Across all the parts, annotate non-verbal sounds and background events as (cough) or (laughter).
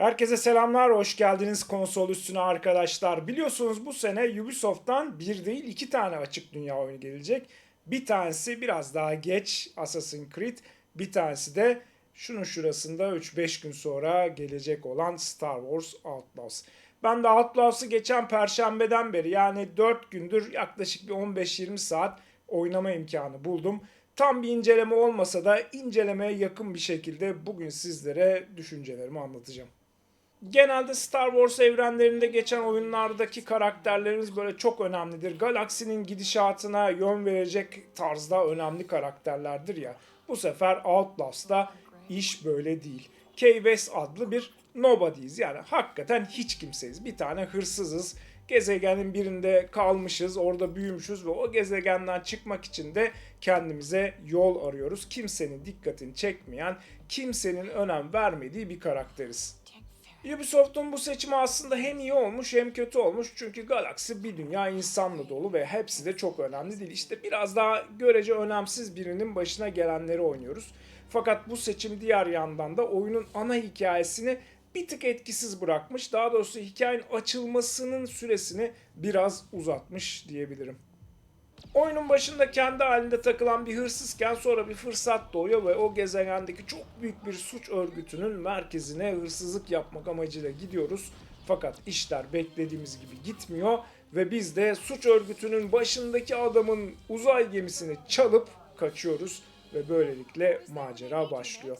Herkese selamlar, hoş geldiniz konsol üstüne arkadaşlar. Biliyorsunuz bu sene Ubisoft'tan bir değil iki tane açık dünya oyunu gelecek. Bir tanesi biraz daha geç Assassin's Creed, bir tanesi de şunun şurasında 3-5 gün sonra gelecek olan Star Wars Outlaws. Ben de Outlaws'ı geçen perşembeden beri yani 4 gündür yaklaşık bir 15-20 saat oynama imkanı buldum. Tam bir inceleme olmasa da incelemeye yakın bir şekilde bugün sizlere düşüncelerimi anlatacağım. Genelde Star Wars evrenlerinde geçen oyunlardaki karakterlerimiz böyle çok önemlidir. Galaksinin gidişatına yön verecek tarzda önemli karakterlerdir ya. Bu sefer Outlast'ta iş böyle değil. Kay West adlı bir nobody'yiz. Yani hakikaten hiç kimseyiz. Bir tane hırsızız. Gezegenin birinde kalmışız, orada büyümüşüz ve o gezegenden çıkmak için de kendimize yol arıyoruz. Kimsenin dikkatini çekmeyen, kimsenin önem vermediği bir karakteriz. Ubisoft'un bu seçimi aslında hem iyi olmuş hem kötü olmuş. Çünkü galaksi bir dünya insanla dolu ve hepsi de çok önemli değil. İşte biraz daha görece önemsiz birinin başına gelenleri oynuyoruz. Fakat bu seçim diğer yandan da oyunun ana hikayesini bir tık etkisiz bırakmış. Daha doğrusu hikayenin açılmasının süresini biraz uzatmış diyebilirim. Oyunun başında kendi halinde takılan bir hırsızken sonra bir fırsat doğuyor ve o gezegendeki çok büyük bir suç örgütünün merkezine hırsızlık yapmak amacıyla gidiyoruz. Fakat işler beklediğimiz gibi gitmiyor ve biz de suç örgütünün başındaki adamın uzay gemisini çalıp kaçıyoruz ve böylelikle macera başlıyor.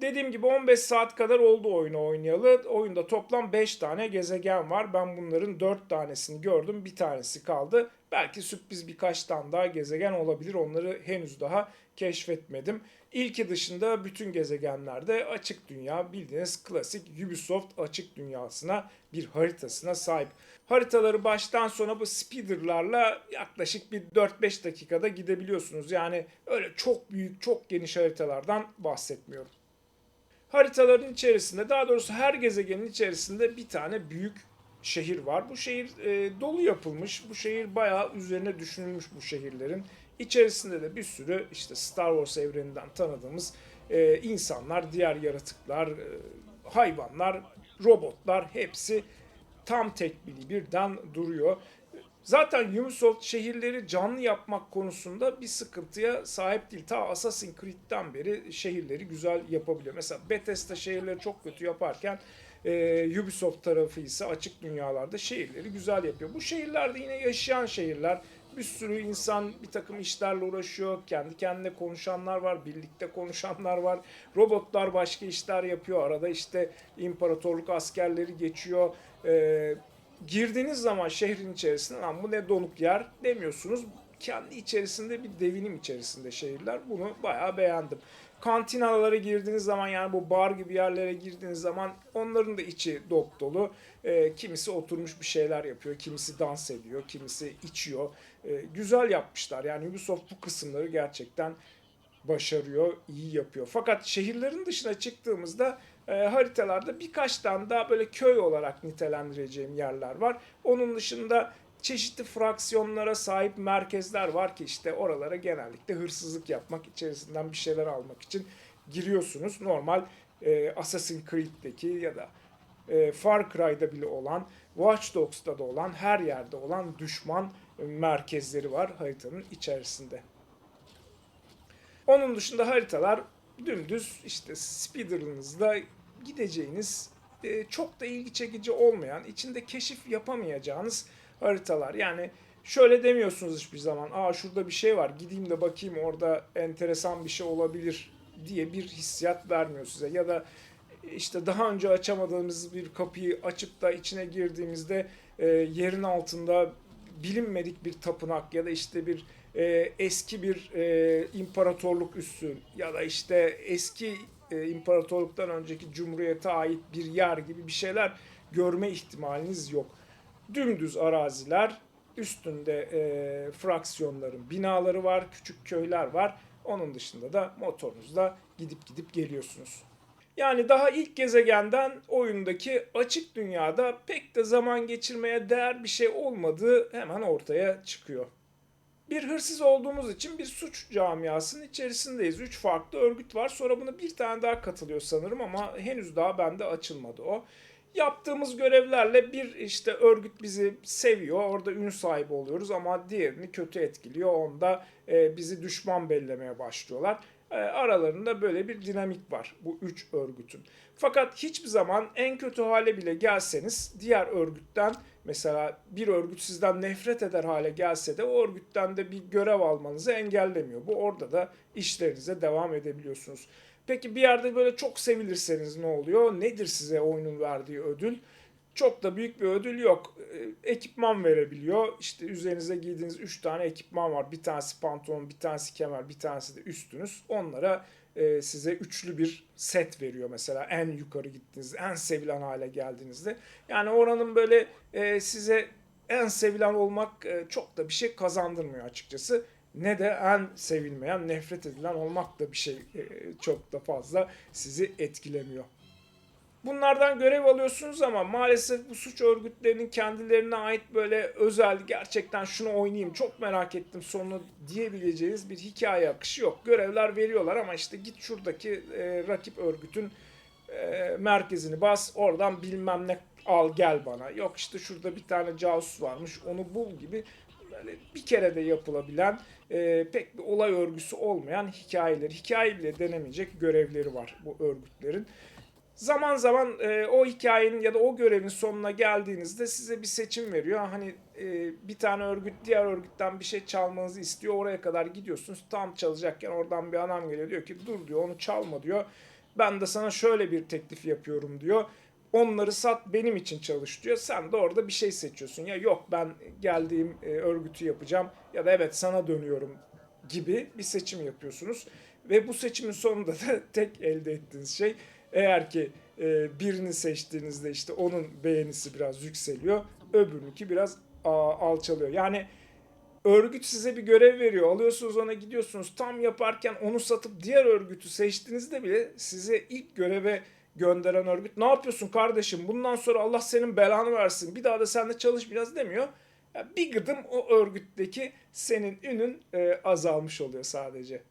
Dediğim gibi 15 saat kadar oldu oyunu oynayalı. Oyunda toplam 5 tane gezegen var. Ben bunların 4 tanesini gördüm. Bir tanesi kaldı. Belki sürpriz birkaç tane daha gezegen olabilir. Onları henüz daha keşfetmedim. İlki dışında bütün gezegenlerde açık dünya bildiğiniz klasik Ubisoft açık dünyasına bir haritasına sahip. Haritaları baştan sona bu speederlarla yaklaşık bir 4-5 dakikada gidebiliyorsunuz. Yani öyle çok büyük, çok geniş haritalardan bahsetmiyorum. Haritaların içerisinde daha doğrusu her gezegenin içerisinde bir tane büyük şehir var. Bu şehir e, dolu yapılmış. Bu şehir bayağı üzerine düşünülmüş bu şehirlerin. İçerisinde de bir sürü işte Star Wars evreninden tanıdığımız e, insanlar, diğer yaratıklar, e, hayvanlar, robotlar hepsi tam tekbili birden duruyor. Zaten Ubisoft şehirleri canlı yapmak konusunda bir sıkıntıya sahip değil. Ta Assassin's Creed'den beri şehirleri güzel yapabiliyor. Mesela Bethesda şehirleri çok kötü yaparken e, Ubisoft tarafı ise açık dünyalarda şehirleri güzel yapıyor. Bu şehirlerde yine yaşayan şehirler. Bir sürü insan bir takım işlerle uğraşıyor. Kendi kendine konuşanlar var, birlikte konuşanlar var. Robotlar başka işler yapıyor. Arada işte imparatorluk askerleri geçiyor. Ee, girdiğiniz zaman şehrin içerisinde lan bu ne donuk yer demiyorsunuz. Kendi içerisinde bir devinim içerisinde şehirler. Bunu bayağı beğendim. Kantinalara girdiğiniz zaman yani bu bar gibi yerlere girdiğiniz zaman onların da içi dop dolu. Ee, kimisi oturmuş bir şeyler yapıyor, kimisi dans ediyor, kimisi içiyor. Ee, güzel yapmışlar. Yani Ubisoft bu kısımları gerçekten başarıyor, iyi yapıyor. Fakat şehirlerin dışına çıktığımızda e, haritalarda birkaç tane daha böyle köy olarak nitelendireceğim yerler var. Onun dışında çeşitli fraksiyonlara sahip merkezler var ki işte oralara genellikle hırsızlık yapmak, içerisinden bir şeyler almak için giriyorsunuz. Normal e, Assassin's Creed'deki ya da e, Far Cry'da bile olan, Watch Dogs'ta da olan, her yerde olan düşman merkezleri var haritanın içerisinde. Onun dışında haritalar dümdüz işte speeder'ınızda gideceğiniz e, çok da ilgi çekici olmayan, içinde keşif yapamayacağınız haritalar. Yani şöyle demiyorsunuz hiçbir zaman. Aa şurada bir şey var gideyim de bakayım orada enteresan bir şey olabilir diye bir hissiyat vermiyor size. Ya da işte daha önce açamadığımız bir kapıyı açıp da içine girdiğimizde e, yerin altında bilinmedik bir tapınak ya da işte bir e, eski bir e, imparatorluk üssü ya da işte eski e, imparatorluktan önceki cumhuriyete ait bir yer gibi bir şeyler görme ihtimaliniz yok. Dümdüz araziler, üstünde e, fraksiyonların binaları var, küçük köyler var. Onun dışında da motorunuzla gidip gidip geliyorsunuz. Yani daha ilk gezegenden oyundaki açık dünyada pek de zaman geçirmeye değer bir şey olmadığı hemen ortaya çıkıyor. Bir hırsız olduğumuz için bir suç camiasının içerisindeyiz. Üç farklı örgüt var. Sonra buna bir tane daha katılıyor sanırım ama henüz daha bende açılmadı o. Yaptığımız görevlerle bir işte örgüt bizi seviyor. Orada ün sahibi oluyoruz ama diğerini kötü etkiliyor. Onda e, bizi düşman bellemeye başlıyorlar. E, aralarında böyle bir dinamik var bu üç örgütün. Fakat hiçbir zaman en kötü hale bile gelseniz diğer örgütten mesela bir örgüt sizden nefret eder hale gelse de o örgütten de bir görev almanızı engellemiyor. Bu orada da işlerinize devam edebiliyorsunuz. Peki bir yerde böyle çok sevilirseniz ne oluyor? Nedir size oyunun verdiği ödül? Çok da büyük bir ödül yok. Ee, Ekipman verebiliyor. İşte üzerinize giydiğiniz 3 tane ekipman var. Bir tanesi pantolon, bir tanesi kemer, bir tanesi de üstünüz. Onlara e, size üçlü bir set veriyor mesela en yukarı gittiğinizde, en sevilen hale geldiğinizde. Yani oranın böyle e, size en sevilen olmak e, çok da bir şey kazandırmıyor açıkçası. Ne de en sevilmeyen, nefret edilen olmak da bir şey çok da fazla sizi etkilemiyor. Bunlardan görev alıyorsunuz ama maalesef bu suç örgütlerinin kendilerine ait böyle özel gerçekten şunu oynayayım çok merak ettim sonunu diyebileceğiniz bir hikaye akışı yok. Görevler veriyorlar ama işte git şuradaki e, rakip örgütün e, merkezini bas oradan bilmem ne al gel bana. Yok işte şurada bir tane casus varmış onu bul gibi böyle bir kere de yapılabilen e, pek bir olay örgüsü olmayan hikayeleri, hikaye bile denemeyecek görevleri var bu örgütlerin. Zaman zaman e, o hikayenin ya da o görevin sonuna geldiğinizde size bir seçim veriyor. Hani e, bir tane örgüt diğer örgütten bir şey çalmanızı istiyor. Oraya kadar gidiyorsunuz. Tam çalacakken oradan bir adam geliyor diyor ki dur diyor onu çalma diyor. Ben de sana şöyle bir teklif yapıyorum diyor. Onları sat benim için çalış diyor. Sen de orada bir şey seçiyorsun. Ya yok ben geldiğim e, örgütü yapacağım ya da evet sana dönüyorum gibi bir seçim yapıyorsunuz. Ve bu seçimin sonunda da (laughs) tek elde ettiğiniz şey eğer ki e, birini seçtiğinizde işte onun beğenisi biraz yükseliyor. Öbürününki biraz a, alçalıyor. Yani örgüt size bir görev veriyor. Alıyorsunuz ona gidiyorsunuz. Tam yaparken onu satıp diğer örgütü seçtiğinizde bile size ilk göreve gönderen örgüt ne yapıyorsun kardeşim bundan sonra Allah senin belanı versin bir daha da seninle çalışmayacağız demiyor. Ya bir gıdım o örgütteki senin ünün e, azalmış oluyor sadece.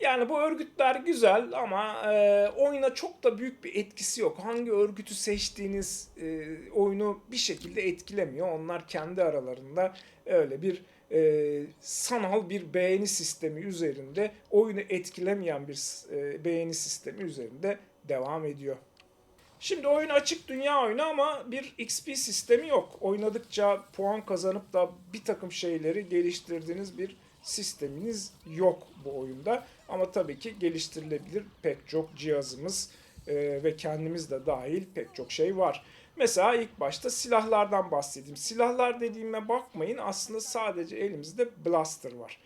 Yani bu örgütler güzel ama e, oyuna çok da büyük bir etkisi yok. Hangi örgütü seçtiğiniz e, oyunu bir şekilde etkilemiyor. Onlar kendi aralarında öyle bir e, sanal bir beğeni sistemi üzerinde oyunu etkilemeyen bir e, beğeni sistemi üzerinde devam ediyor. Şimdi oyun açık dünya oyunu ama bir XP sistemi yok. Oynadıkça puan kazanıp da bir takım şeyleri geliştirdiğiniz bir sisteminiz yok bu oyunda. Ama tabii ki geliştirilebilir pek çok cihazımız e, ve kendimiz de dahil pek çok şey var. Mesela ilk başta silahlardan bahsedeyim. Silahlar dediğime bakmayın aslında sadece elimizde blaster var.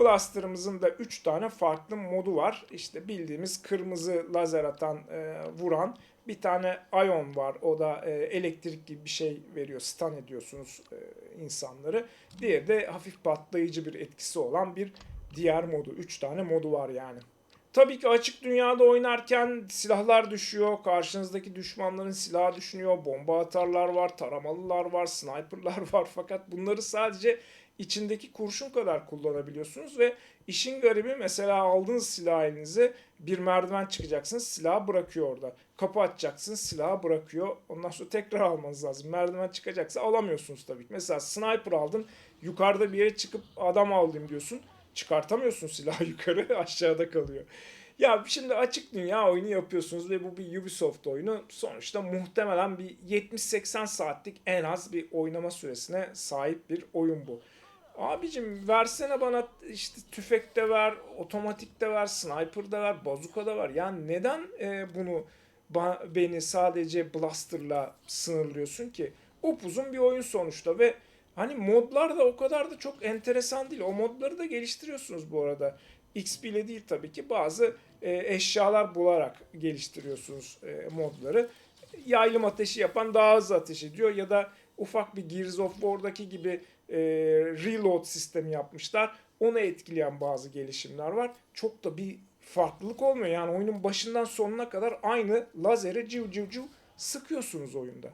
Blaster'ımızın da 3 tane farklı modu var. İşte bildiğimiz kırmızı lazer atan, e, vuran. Bir tane ion var. O da e, elektrik gibi bir şey veriyor. Stun ediyorsunuz e, insanları. Diğeri de hafif patlayıcı bir etkisi olan bir diğer modu. 3 tane modu var yani. Tabii ki açık dünyada oynarken silahlar düşüyor. Karşınızdaki düşmanların silahı düşünüyor. Bomba atarlar var, taramalılar var, sniperlar (laughs) var. Fakat bunları sadece içindeki kurşun kadar kullanabiliyorsunuz ve işin garibi mesela aldığınız silah elinize bir merdiven çıkacaksınız silahı bırakıyor orada. Kapı açacaksınız silahı bırakıyor. Ondan sonra tekrar almanız lazım. Merdiven çıkacaksa alamıyorsunuz tabii. Mesela sniper aldın yukarıda bir yere çıkıp adam aldım diyorsun. Çıkartamıyorsun silahı (laughs) yukarı aşağıda kalıyor. Ya şimdi açık dünya oyunu yapıyorsunuz ve bu bir Ubisoft oyunu. Sonuçta muhtemelen bir 70-80 saatlik en az bir oynama süresine sahip bir oyun bu. Abicim versene bana işte tüfek de ver, otomatik de ver, sniper de ver, bazuka da ver. Yani neden e, bunu beni sadece blaster'la sınırlıyorsun ki? Upuzun bir oyun sonuçta ve hani modlar da o kadar da çok enteresan değil. O modları da geliştiriyorsunuz bu arada. XP ile değil tabii ki bazı e, eşyalar bularak geliştiriyorsunuz e, modları. Yaylım ateşi yapan daha hızlı ateş ediyor ya da ufak bir Gears of War'daki gibi e, reload sistemi yapmışlar. Onu etkileyen bazı gelişimler var. Çok da bir farklılık olmuyor. Yani oyunun başından sonuna kadar aynı lazere civ civ civ sıkıyorsunuz oyunda.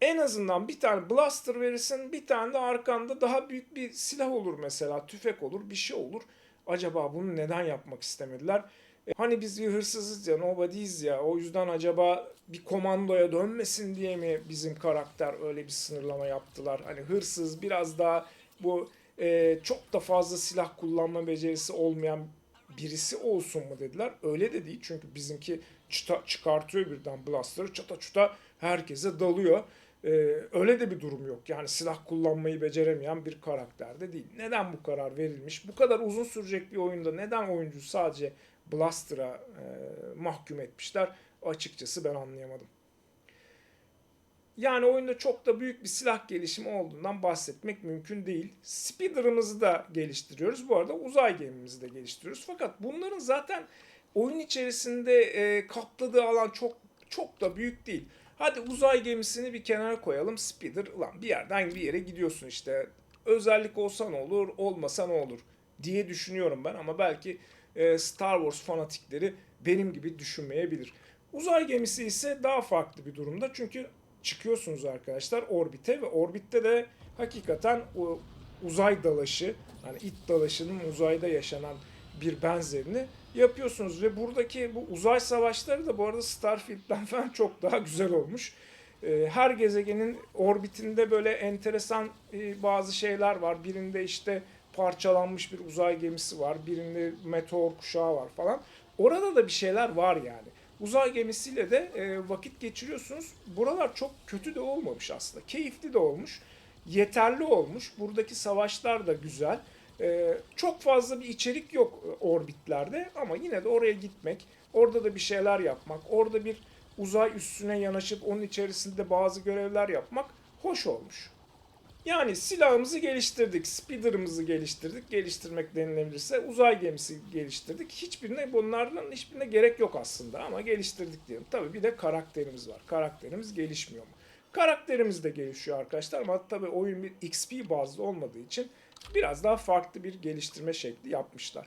en azından bir tane blaster verirsin, bir tane de arkanda daha büyük bir silah olur mesela, tüfek olur, bir şey olur. Acaba bunu neden yapmak istemediler? E, Hani biz bir hırsızız ya, nobody'yiz ya, o yüzden acaba bir komandoya dönmesin diye mi bizim karakter öyle bir sınırlama yaptılar? Hani hırsız biraz daha bu e, çok da fazla silah kullanma becerisi olmayan birisi olsun mu dediler. Öyle de değil çünkü bizimki çıta, çıkartıyor birden blaster'ı çata çuta herkese dalıyor. Ee, öyle de bir durum yok. Yani silah kullanmayı beceremeyen bir karakter de değil. Neden bu karar verilmiş? Bu kadar uzun sürecek bir oyunda neden oyuncu sadece Blaster'a e, mahkum etmişler? Açıkçası ben anlayamadım. Yani oyunda çok da büyük bir silah gelişimi olduğundan bahsetmek mümkün değil. Speeder'ımızı da geliştiriyoruz. Bu arada uzay gemimizi de geliştiriyoruz. Fakat bunların zaten oyun içerisinde e, kapladığı alan çok çok da büyük değil. Hadi uzay gemisini bir kenara koyalım. Speeder ulan bir yerden bir yere gidiyorsun işte. Özellik olsa ne olur, olmasa ne olur diye düşünüyorum ben ama belki Star Wars fanatikleri benim gibi düşünmeyebilir. Uzay gemisi ise daha farklı bir durumda çünkü çıkıyorsunuz arkadaşlar orbite ve orbitte de hakikaten o uzay dalaşı, hani it dalaşının uzayda yaşanan bir benzerini yapıyorsunuz ve buradaki bu uzay savaşları da bu arada Starfield'den (laughs) falan çok daha güzel olmuş. Ee, Her gezegenin orbitinde böyle enteresan e, bazı şeyler var. Birinde işte parçalanmış bir uzay gemisi var. Birinde meteor kuşağı var falan. Orada da bir şeyler var yani. Uzay gemisiyle de e, vakit geçiriyorsunuz. Buralar çok kötü de olmamış aslında. Keyifli de olmuş. Yeterli olmuş. Buradaki savaşlar da güzel. Ee, çok fazla bir içerik yok e, orbitlerde ama yine de oraya gitmek, orada da bir şeyler yapmak, orada bir uzay üstüne yanaşıp onun içerisinde bazı görevler yapmak hoş olmuş. Yani silahımızı geliştirdik, speeder'ımızı geliştirdik, geliştirmek denilebilirse uzay gemisi geliştirdik. Hiçbirine bunlardan hiçbirine gerek yok aslında ama geliştirdik diyelim. Tabii bir de karakterimiz var. Karakterimiz gelişmiyor mu? Karakterimiz de gelişiyor arkadaşlar ama tabii oyun bir XP bazlı olmadığı için biraz daha farklı bir geliştirme şekli yapmışlar.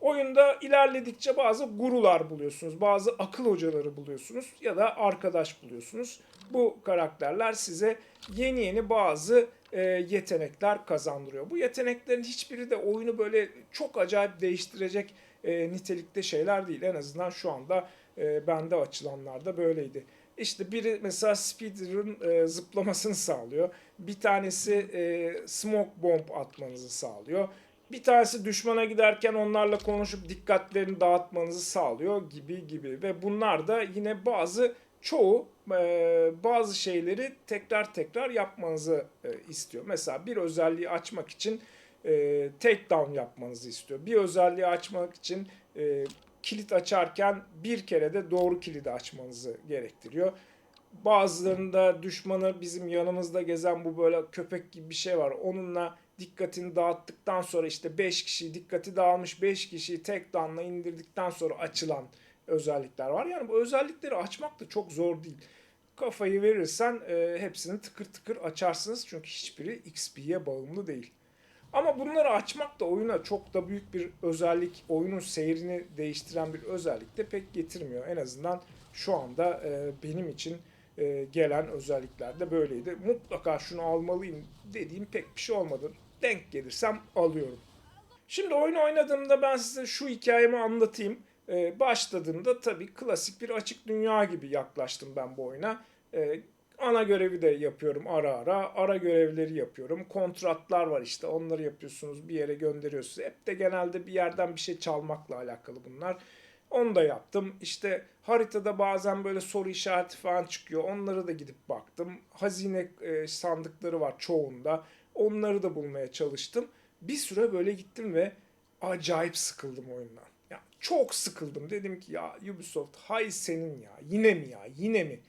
Oyunda ilerledikçe bazı gurular buluyorsunuz, bazı akıl hocaları buluyorsunuz ya da arkadaş buluyorsunuz. Bu karakterler size yeni yeni bazı e, yetenekler kazandırıyor. Bu yeteneklerin hiçbiri de oyunu böyle çok acayip değiştirecek e, nitelikte şeyler değil. En azından şu anda e, bende açılanlarda böyleydi. İşte biri mesela speeder'ın e, zıplamasını sağlıyor. Bir tanesi e, smoke bomb atmanızı sağlıyor. Bir tanesi düşmana giderken onlarla konuşup dikkatlerini dağıtmanızı sağlıyor gibi gibi. Ve bunlar da yine bazı çoğu e, bazı şeyleri tekrar tekrar yapmanızı e, istiyor. Mesela bir özelliği açmak için e, takedown yapmanızı istiyor. Bir özelliği açmak için e, kilit açarken bir kere de doğru kilidi açmanızı gerektiriyor. Bazılarında düşmanı bizim yanımızda gezen bu böyle köpek gibi bir şey var. Onunla dikkatini dağıttıktan sonra işte 5 kişi dikkati dağılmış 5 kişiyi tek down'la indirdikten sonra açılan özellikler var. Yani bu özellikleri açmak da çok zor değil. Kafayı verirsen e, hepsini tıkır tıkır açarsınız çünkü hiçbiri XP'ye bağımlı değil. Ama bunları açmak da oyuna çok da büyük bir özellik, oyunun seyrini değiştiren bir özellik de pek getirmiyor. En azından şu anda e, benim için e, gelen özellikler de böyleydi. Mutlaka şunu almalıyım dediğim pek bir şey olmadı. Denk gelirsem alıyorum. Şimdi oyun oynadığımda ben size şu hikayemi anlatayım. Ee, başladığımda tabii klasik bir açık dünya gibi yaklaştım ben bu oyuna. Ee, ana görevi de yapıyorum ara ara. Ara görevleri yapıyorum. Kontratlar var işte onları yapıyorsunuz bir yere gönderiyorsunuz. Hep de genelde bir yerden bir şey çalmakla alakalı bunlar. Onu da yaptım. İşte haritada bazen böyle soru işareti falan çıkıyor. Onları da gidip baktım. Hazine e, sandıkları var çoğunda. Onları da bulmaya çalıştım. Bir süre böyle gittim ve acayip sıkıldım oyundan. Ya çok sıkıldım. Dedim ki ya Ubisoft hay senin ya. Yine mi ya? Yine mi?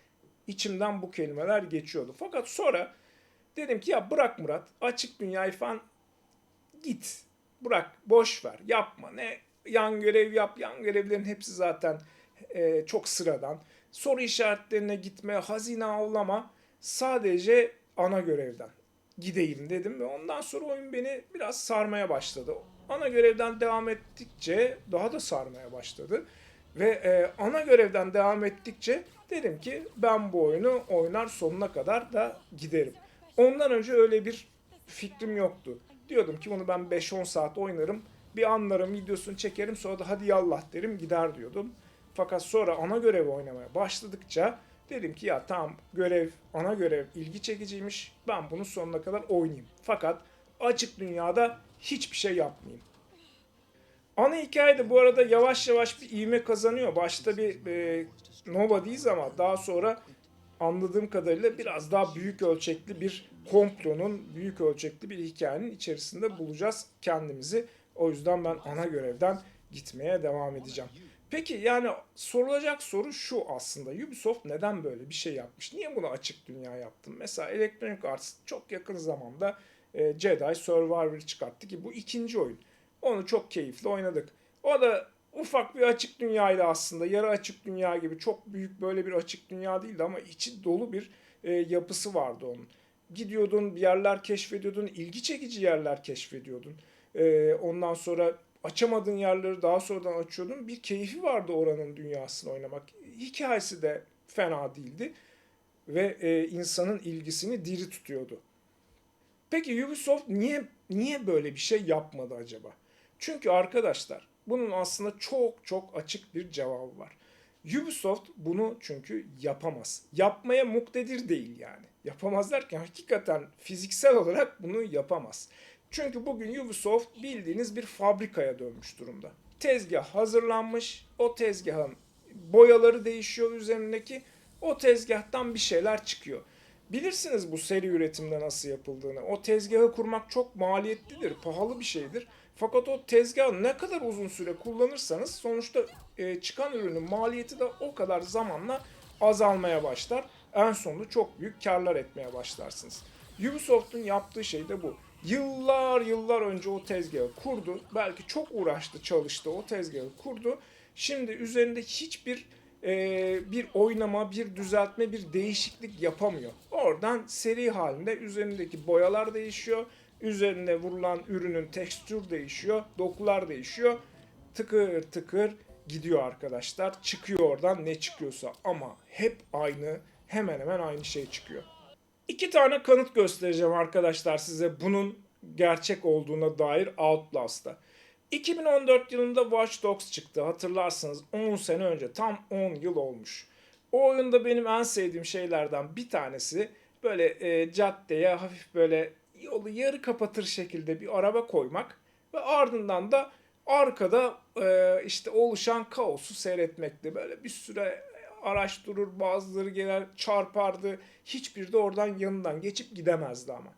İçimden bu kelimeler geçiyordu. Fakat sonra dedim ki ya bırak Murat. Açık dünyayı falan git. Bırak. Boş ver. Yapma. Ne yan görev yap. Yan görevlerin hepsi zaten e, çok sıradan. Soru işaretlerine gitme, hazine avlama. Sadece ana görevden gideyim dedim ve ondan sonra oyun beni biraz sarmaya başladı. Ana görevden devam ettikçe daha da sarmaya başladı. Ve e, ana görevden devam ettikçe dedim ki ben bu oyunu oynar sonuna kadar da giderim. Ondan önce öyle bir fikrim yoktu. Diyordum ki bunu ben 5-10 saat oynarım. Bir anlarım videosunu çekerim sonra da hadi yallah derim gider diyordum. Fakat sonra ana görevi oynamaya başladıkça dedim ki ya tamam görev ana görev ilgi çekiciymiş ben bunu sonuna kadar oynayayım. Fakat açık dünyada hiçbir şey yapmayayım. Ana hikaye de bu arada yavaş yavaş bir ivme kazanıyor. Başta bir e, Nobody'yiz ama daha sonra anladığım kadarıyla biraz daha büyük ölçekli bir komplonun, büyük ölçekli bir hikayenin içerisinde bulacağız kendimizi. O yüzden ben ana görevden gitmeye devam edeceğim. Peki yani sorulacak soru şu aslında. Ubisoft neden böyle bir şey yapmış? Niye bunu açık dünya yaptın? Mesela Electronic Arts çok yakın zamanda e, Jedi Survivor çıkarttı ki bu ikinci oyun. Onu çok keyifli oynadık. O da ufak bir açık dünyaydı aslında. Yarı açık dünya gibi. Çok büyük böyle bir açık dünya değildi ama içi dolu bir e, yapısı vardı onun. Gidiyordun bir yerler keşfediyordun. ilgi çekici yerler keşfediyordun. E, ondan sonra açamadığın yerleri daha sonradan açıyordun. Bir keyfi vardı oranın dünyasını oynamak. Hikayesi de fena değildi. Ve e, insanın ilgisini diri tutuyordu. Peki Ubisoft niye niye böyle bir şey yapmadı acaba? Çünkü arkadaşlar bunun aslında çok çok açık bir cevabı var. Ubisoft bunu çünkü yapamaz. Yapmaya muktedir değil yani. Yapamaz derken hakikaten fiziksel olarak bunu yapamaz. Çünkü bugün Ubisoft bildiğiniz bir fabrikaya dönmüş durumda. Tezgah hazırlanmış. O tezgahın boyaları değişiyor üzerindeki. O tezgahtan bir şeyler çıkıyor. Bilirsiniz bu seri üretimde nasıl yapıldığını. O tezgahı kurmak çok maliyetlidir, pahalı bir şeydir. Fakat o tezgahı ne kadar uzun süre kullanırsanız sonuçta e, çıkan ürünün maliyeti de o kadar zamanla azalmaya başlar. En sonunda çok büyük karlar etmeye başlarsınız. Ubisoft'un yaptığı şey de bu. Yıllar yıllar önce o tezgahı kurdu. Belki çok uğraştı, çalıştı, o tezgahı kurdu. Şimdi üzerinde hiçbir bir oynama, bir düzeltme, bir değişiklik yapamıyor. Oradan seri halinde üzerindeki boyalar değişiyor. Üzerine vurulan ürünün tekstür değişiyor, dokular değişiyor. Tıkır tıkır gidiyor arkadaşlar. Çıkıyor oradan ne çıkıyorsa ama hep aynı, hemen hemen aynı şey çıkıyor. İki tane kanıt göstereceğim arkadaşlar size bunun gerçek olduğuna dair Outlast'ta. 2014 yılında Watch Dogs çıktı. Hatırlarsınız 10 sene önce tam 10 yıl olmuş. O oyunda benim en sevdiğim şeylerden bir tanesi böyle e, caddeye hafif böyle yolu yarı kapatır şekilde bir araba koymak ve ardından da arkada e, işte oluşan kaosu seyretmekti. Böyle bir süre araç durur, bazıları gelir çarpardı. Hiçbir de oradan yanından geçip gidemezdi ama.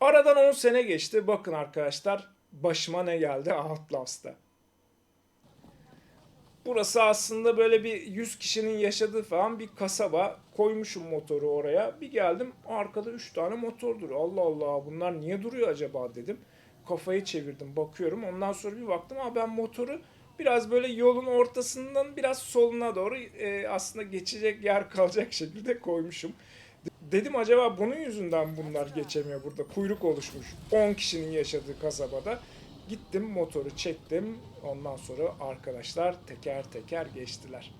Aradan 10 sene geçti. Bakın arkadaşlar başıma ne geldi Outlast'ta. Burası aslında böyle bir 100 kişinin yaşadığı falan bir kasaba. Koymuşum motoru oraya. Bir geldim arkada 3 tane motor duruyor. Allah Allah bunlar niye duruyor acaba dedim. Kafayı çevirdim bakıyorum. Ondan sonra bir baktım ha ben motoru biraz böyle yolun ortasından biraz soluna doğru e, aslında geçecek yer kalacak şekilde koymuşum. Dedim acaba bunun yüzünden bunlar geçemiyor burada. Kuyruk oluşmuş 10 kişinin yaşadığı kasabada. Gittim motoru çektim. Ondan sonra arkadaşlar teker teker geçtiler.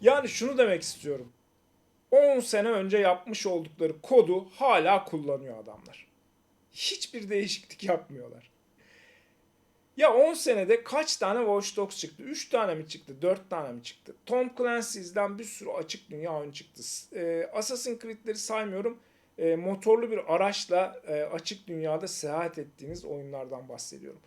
Yani şunu demek istiyorum. 10 sene önce yapmış oldukları kodu hala kullanıyor adamlar. Hiçbir değişiklik yapmıyorlar. Ya 10 senede kaç tane Watch Dogs çıktı? 3 tane mi çıktı? 4 tane mi çıktı? Tom Clancy's'den bir sürü açık dünya oyun çıktı. Ee, Assassin's Creed'leri saymıyorum. Ee, motorlu bir araçla e, açık dünyada seyahat ettiğiniz oyunlardan bahsediyorum.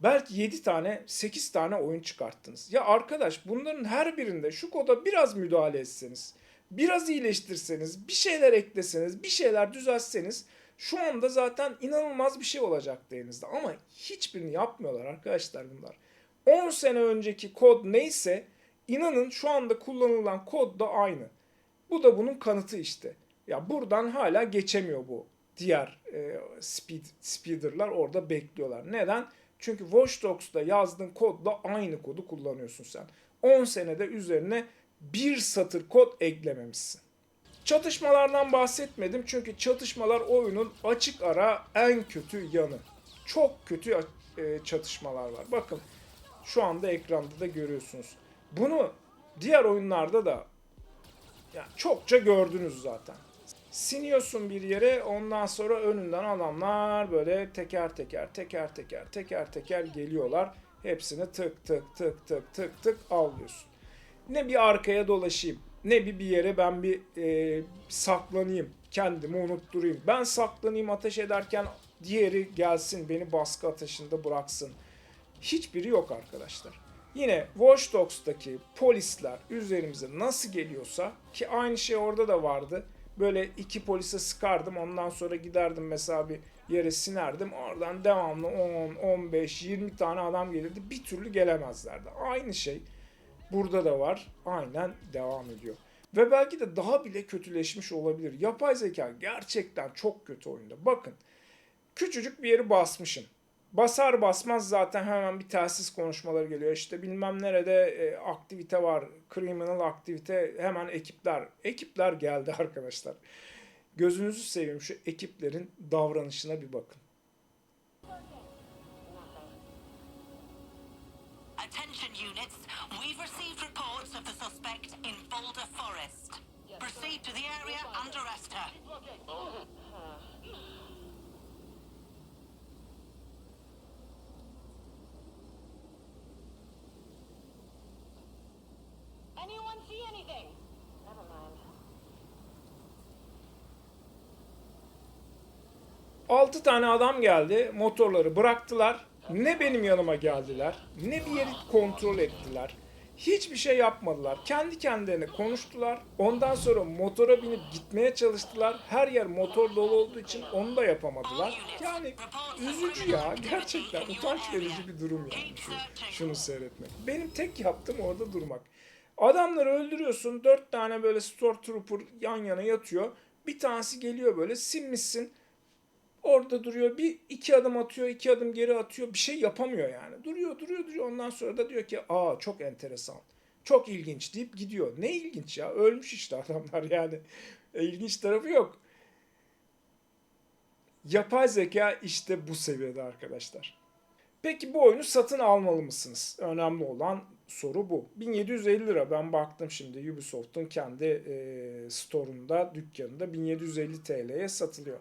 Belki 7 tane, 8 tane oyun çıkarttınız. Ya arkadaş bunların her birinde şu koda biraz müdahale etseniz, biraz iyileştirseniz, bir şeyler ekleseniz, bir şeyler düzeltseniz şu anda zaten inanılmaz bir şey olacaktı elinizde. Ama hiçbirini yapmıyorlar arkadaşlar bunlar. 10 sene önceki kod neyse inanın şu anda kullanılan kod da aynı. Bu da bunun kanıtı işte. Ya buradan hala geçemiyor bu diğer e, speed, speederlar orada bekliyorlar. Neden? Çünkü Watch Dogs'da yazdığın kodla aynı kodu kullanıyorsun sen. 10 senede üzerine bir satır kod eklememişsin. Çatışmalardan bahsetmedim çünkü çatışmalar oyunun açık ara en kötü yanı. Çok kötü e, çatışmalar var. Bakın Şu anda ekranda da görüyorsunuz. Bunu diğer oyunlarda da yani çokça gördünüz zaten. Siniyorsun bir yere ondan sonra önünden adamlar böyle teker teker teker teker teker teker geliyorlar. Hepsini tık tık tık tık tık tık avlıyorsun. Ne bir arkaya dolaşayım ne bir bir yere ben bir e, saklanayım kendimi unutturayım. Ben saklanayım ateş ederken diğeri gelsin beni baskı ateşinde bıraksın. Hiçbiri yok arkadaşlar. Yine Watch Dogs'taki polisler üzerimize nasıl geliyorsa ki aynı şey orada da vardı. Böyle iki polise sıkardım ondan sonra giderdim mesela bir yere sinerdim. Oradan devamlı 10, 15, 20 tane adam gelirdi. Bir türlü gelemezlerdi. Aynı şey burada da var. Aynen devam ediyor. Ve belki de daha bile kötüleşmiş olabilir. Yapay zeka gerçekten çok kötü oyunda. Bakın küçücük bir yeri basmışım. Basar basmaz zaten hemen bir telsiz konuşmaları geliyor. İşte bilmem nerede e, aktivite var, criminal aktivite hemen ekipler. Ekipler geldi (laughs) arkadaşlar. Gözünüzü seveyim şu ekiplerin davranışına bir bakın. Attention units, suspect in Boulder Forest. Proceed to the area and arrest her. Anyone see anything? Never mind. 6 tane adam geldi, motorları bıraktılar. Ne benim yanıma geldiler, ne bir yeri kontrol ettiler. Hiçbir şey yapmadılar. Kendi kendilerine konuştular. Ondan sonra motora binip gitmeye çalıştılar. Her yer motor dolu olduğu için onu da yapamadılar. Yani üzücü ya. Gerçekten utanç verici bir durum yani şu, şunu seyretmek. Benim tek yaptığım orada durmak. Adamları öldürüyorsun. Dört tane böyle Stormtrooper yan yana yatıyor. Bir tanesi geliyor böyle sinmişsin. Orada duruyor. Bir iki adım atıyor, iki adım geri atıyor. Bir şey yapamıyor yani. Duruyor, duruyor, duruyor. Ondan sonra da diyor ki aa çok enteresan. Çok ilginç deyip gidiyor. Ne ilginç ya? Ölmüş işte (laughs) adamlar yani. E, ilginç tarafı yok. Yapay zeka işte bu seviyede arkadaşlar. Peki bu oyunu satın almalı mısınız? Önemli olan soru bu. 1750 lira ben baktım şimdi Ubisoft'un kendi e, store'unda, dükkanında 1750 TL'ye satılıyor.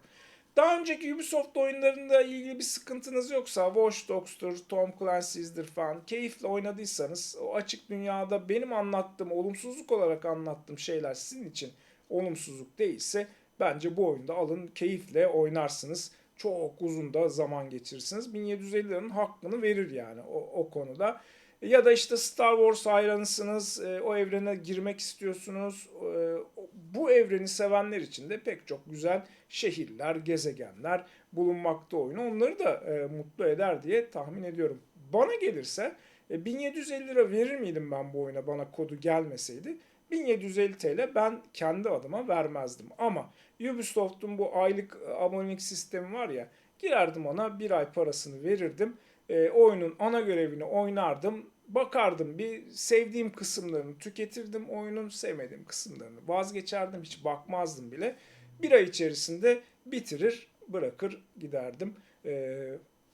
Daha önceki Ubisoft oyunlarında ilgili bir sıkıntınız yoksa Watch Dogs'tur, Tom Clancy's'dir falan keyifle oynadıysanız o açık dünyada benim anlattığım, olumsuzluk olarak anlattığım şeyler sizin için olumsuzluk değilse bence bu oyunda alın keyifle oynarsınız. Çok uzun da zaman geçirirsiniz. 1750 liranın hakkını verir yani o, o konuda. Ya da işte Star Wars hayranısınız, e, o evrene girmek istiyorsunuz. E, bu evreni sevenler için de pek çok güzel şehirler, gezegenler bulunmakta oyunu. Onları da e, mutlu eder diye tahmin ediyorum. Bana gelirse e, 1750 lira verir miydim ben bu oyuna bana kodu gelmeseydi? 1750 TL ben kendi adıma vermezdim. Ama Ubisoft'un bu aylık abonelik sistemi var ya girerdim ona bir ay parasını verirdim. E, oyunun ana görevini oynardım. Bakardım bir sevdiğim kısımlarını tüketirdim. Oyunun sevmediğim kısımlarını vazgeçerdim. Hiç bakmazdım bile. Bir ay içerisinde bitirir bırakır giderdim. E,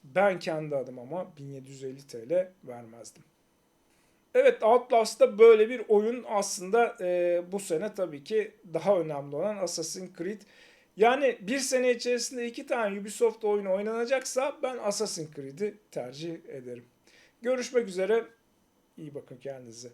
ben kendi adım ama 1750 TL vermezdim. Evet Outlast'ta böyle bir oyun aslında e, bu sene tabii ki daha önemli olan Assassin's Creed. Yani bir sene içerisinde iki tane Ubisoft oyunu oynanacaksa ben Assassin's Creed'i tercih ederim. Görüşmek üzere. İyi bakın kendinize.